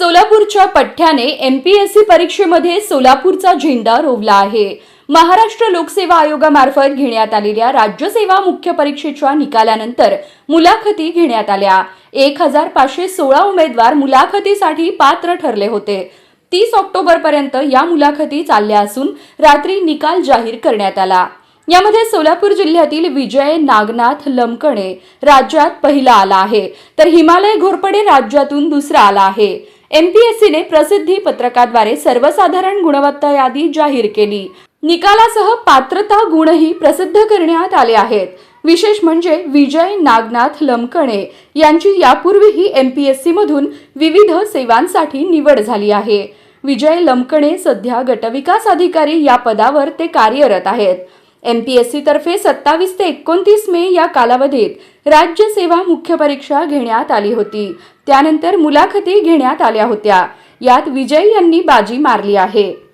सोलापूरच्या पठ्ठ्याने एमपीएससी परीक्षेमध्ये सोलापूरचा झेंडा रोवला आहे. महाराष्ट्र लोकसेवा आयोगामार्फत घेण्यात आलेल्या राज्यसेवा मुख्य परीक्षेच्या निकालानंतर मुलाखती घेण्यात आल्या. एक हजार पाचशे सोळा उमेदवार मुलाखतीसाठी पात्र ठरले होते. तीस ऑक्टोबरपर्यंत या मुलाखती चालल्या असून रात्री निकाल जाहीर करण्यात आला. यामध्ये सोलापूर जिल्ह्यातील विजय नागनाथ लमकणे राज्यात पहिला आला आहे तर हिमालय घोरपडे राज्यातून दुसरा आला आहे. एमपीएससीने प्रसिद्धी पत्रकाद्वारे सर्वसाधारण गुणवत्ता यादी जाहीर केली. निकालासह पात्रता गुणही प्रसिद्ध करण्यात आले आहेत. विशेष म्हणजे विजय नागनाथ लमकणे यांची यापूर्वीही एमपीएससी मधून विविध सेवांसाठी निवड झाली आहे. विजय लमकणे सध्या गटविकास अधिकारी या पदावर ते कार्यरत आहेत. एम पी एस सी तर्फे सत्तावीस ते एकोणतीस मे या कालावधीत राज्य सेवा मुख्य परीक्षा घेण्यात आली होती. त्यानंतर मुलाखती घेण्यात आल्या होत्या. यात विजय यांनी बाजी मारली आहे.